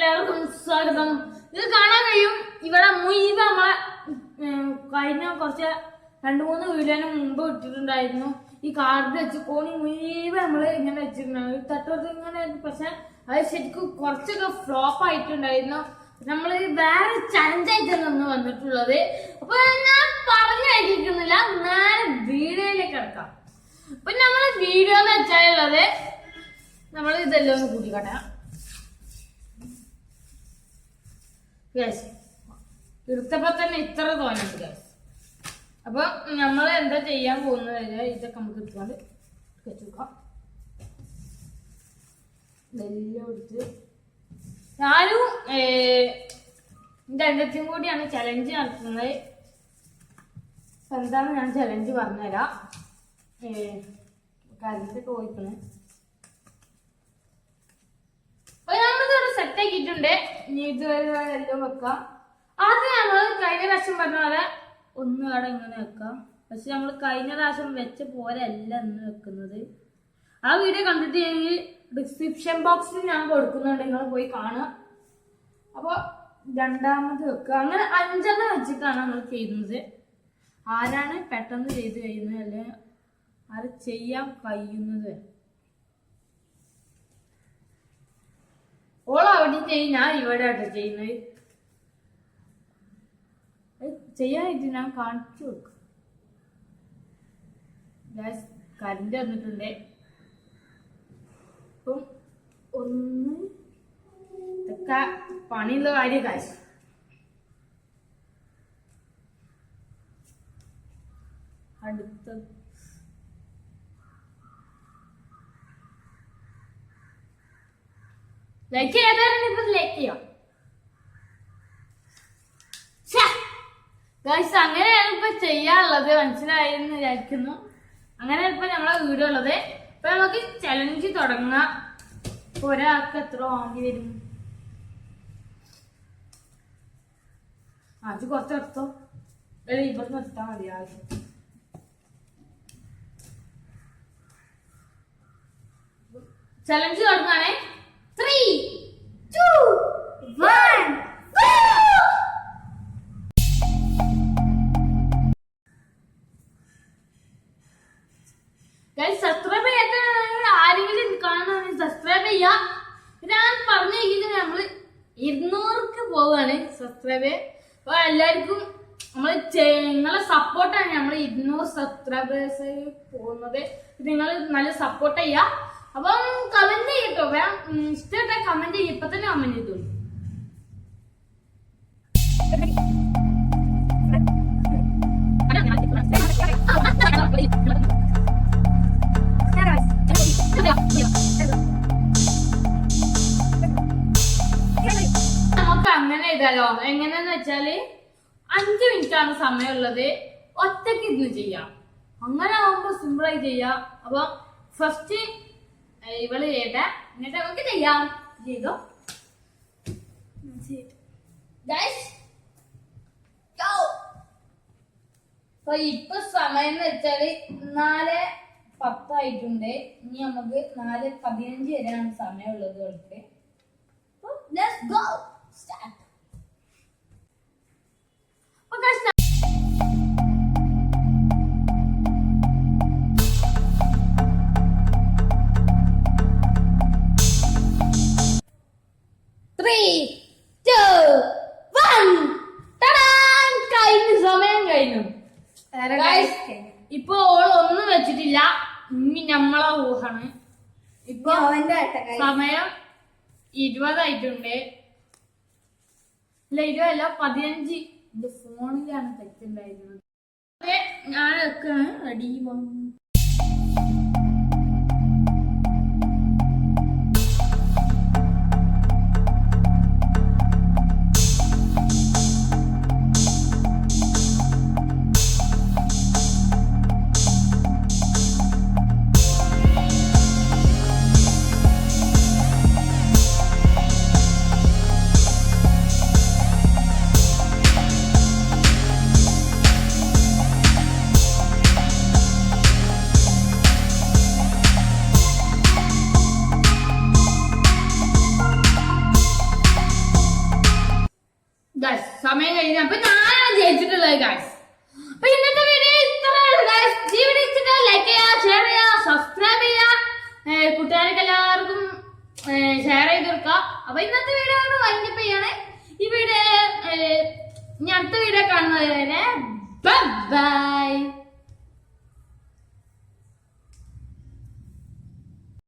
എല്ലാവർക്കും സ്വാഗതം. ഇത് കാണാൻ കഴിയും. ഇവിടെ മുഴുവൻ നമ്മളെ കഴിഞ്ഞ കുറച്ച് രണ്ടു മൂന്ന് വീഡിയോന് മുമ്പ് ഇട്ടിട്ടുണ്ടായിരുന്നു. ഈ കാർഡ് വെച്ച് കോണി മുഴുവൻ നമ്മൾ ഇങ്ങനെ വെച്ചിട്ടുണ്ടായിരുന്നു ഈ ഇങ്ങനെ പക്ഷെ അത് ശരിക്കും കുറച്ചൊക്കെ ഫ്ലോപ്പ് ആയിട്ടുണ്ടായിരുന്നു. നമ്മൾ വേറെ ചലഞ്ച് ആയിട്ടാണ് ഒന്ന് വന്നിട്ടുള്ളത്. അപ്പൊ ഞാൻ പറഞ്ഞു കഴിക്കുന്നില്ല നേരെ വീഡിയോയിലേക്ക് കിടക്കാം. അപ്പൊ നമ്മൾ വീഡിയോ എന്ന് വെച്ചാലുള്ളത് നമ്മൾ ഇതെല്ലാം ഒന്ന് കൂട്ടിക്കട്ടെ. ഗ്യാസ് തന്നെ ഇത്ര തോന്നുന്നുണ്ട് ഗ്യാസ് അപ്പൊ നമ്മൾ എന്താ ചെയ്യാൻ പോകുന്നത്? വെച്ചാൽ ഇതൊക്കെ നമുക്ക് എടുത്തുകൊണ്ട് വെച്ച് വെക്കാം എടുത്ത് ഞാനും എന്റെ കൂടിയാണ് ചലഞ്ച് നടത്തുന്നത്. എന്താണ് ഞാൻ ചലഞ്ച് പറഞ്ഞുതരാം. കരണ്ട് പോയിക്കണേ അപ്പൊ നമ്മളിത് ആക്കിയിട്ടുണ്ട് ഇനി ഇതുവരെ എല്ലാം വെക്കാം. ആദ്യം നമ്മൾ കഴിഞ്ഞ പ്രാവശ്യം പറഞ്ഞ പോലെ ഒന്ന് അവിടെ ഇങ്ങനെ വെക്കാം. പക്ഷെ നമ്മൾ കഴിഞ്ഞ പ്രാവശ്യം വെച്ച പോലെ അല്ല ഇന്ന് വെക്കുന്നത്. ആ വീഡിയോ കണ്ടിട്ട് ഞാൻ ഡിസ്ക്രിപ്ഷൻ ബോക്സിൽ ഞാൻ കൊടുക്കുന്നുണ്ട്. നിങ്ങൾ പോയി കാണുക. അപ്പോൾ രണ്ടാമത് വെക്കുക. അങ്ങനെ അഞ്ചെണ്ണം വെച്ചിട്ടാണ് നമ്മൾ ചെയ്യുന്നത്. ആരാണ് പെട്ടെന്ന് ചെയ്ത് കഴിയുന്നത്? അല്ലെ? ആര് ചെയ്യാൻ കഴിയുന്നത്? ഓൾ അവിടെ ചെയ്യും ഞാൻ ഇവിടെ ആട്ടോ ചെയ്യുന്നത് ചെയ്യാനായിട്ട് ഞാൻ കാണിച്ചു കൊടുക്കും. കറണ്ട് വന്നിട്ടുണ്ട്. അപ്പം ഒന്ന് ഇതൊക്കെ പണിയുള്ള കാര്യം കാശ് അടുത്തത് ലൈക്ക് ചെയ്യാതെ ഇപ്പൊ ലൈക്ക് ചെയ്യാം ഗൈസ് അങ്ങനെയാണ് ഇപ്പൊ ചെയ്യാനുള്ളത്. മനസ്സിലായി എന്ന് വിചാരിക്കുന്നു. അങ്ങനെ ഇപ്പൊ നമ്മളെ വീഡിയോ ഉള്ളത്. ഇപ്പൊ നമുക്ക് ചലഞ്ച് തുടങ്ങാം. ഒരാൾക്ക് എത്ര വാങ്ങി വരും അത് കുറച്ച് എടുത്തോ. എടി ഇവിടെ നിർത്താൻ മതി ആവശ്യം ചലഞ്ച് ത്രീ വൺ സബ്സ്ക്രൈബ് ചെയ്യാത്ത ആരെങ്കിലും കാണുകയാണെങ്കിൽ സബ്സ്ക്രൈബ് ചെയ്യാ. പിന്നെ ഞാൻ പറഞ്ഞിരിക്കുന്നത് നമ്മൾ ഇരുന്നൂർക്ക് പോവാണ് സബ്സ്ക്രൈബ് അപ്പോൾ എല്ലാവർക്കും നമ്മൾ നിങ്ങളെ സപ്പോർട്ടാണ് നമ്മൾ ഇരുന്നൂറ് സബ്സ്ക്രൈബേഴ്സ് പോകുന്നത്. നിങ്ങൾ നല്ല സപ്പോർട്ട് ചെയ്യാ. അപ്പം കമന്റ് ചെയ്യട്ടോ. ഇഷ്ടപ്പെട്ട കമന്റ് ചെയ്യ. ഇപ്പൊ തന്നെ കമന്റ് ചെയ്തോളൂ നമുക്ക് അങ്ങനെ ചെയ്താലോ എങ്ങനെയെന്ന് വെച്ചാൽ അഞ്ചു മിനിറ്റ് ആണ് സമയമുള്ളത്. ഒറ്റയ്ക്ക് ഇരുന്ന് ചെയ്യാം. അങ്ങനെ ആവുമ്പോ സിമ്പിളായി ചെയ്യാം. അപ്പൊ ഫസ്റ്റ് ഇവൾ ചെയ്യട്ടെ. എന്നിട്ട് നമുക്ക് ചെയ്യാം. ചെയ്തോ. അപ്പൊ ഇപ്പൊ സമയം എന്ന് വെച്ചാൽ നാല് പത്തായിട്ടുണ്ട്. ഇനി നമുക്ക് നാല് പതിനഞ്ച് വരെയാണ് സമയമുള്ളത് കളിക്ക് അപ്പൊ ഗോ go. കഴിഞ്ഞു. ഇപ്പൊ ഓൾ ഒന്നും വെച്ചിട്ടില്ല. ഇനി നമ്മളെ ഊഹാണ്. ഇപ്പൊ സമയം ഇരുപതായിട്ടുണ്ട്. ഇല്ല ഇരുപതല്ല പതിനഞ്ച്. എന്റെ ഫോണിലാണ് തെറ്റുണ്ടായിരുന്നത്. ഞാൻ വെക്കാണ് റെഡി സമയം കഴിഞ്ഞ. അപ്പൊ ഞാനാണ് ജയിച്ചിട്ടുള്ളത് ഗായ്സ് അപ്പൊ ഇന്നത്തെ വീഡിയോ ഇത്രയാണ് ഗായ്സ് ലൈക്ക് ചെയ്യുക ഷെയർ ചെയ്യുക സബ്സ്ക്രൈബ് ചെയ്യുക ഏർ കൂട്ടുകാർക്ക് എല്ലാവർക്കും ഷെയർ ചെയ്ത് കൊടുക്കുക അപ്പൊ ഇന്നത്തെ വീഡിയോ വൈൻഡപ്പ് ചെയ്യാണ്. ഈ വീഡിയോ ഇനി അടുത്ത വീഡിയോ കാണുന്നത് തന്നെ ബൈ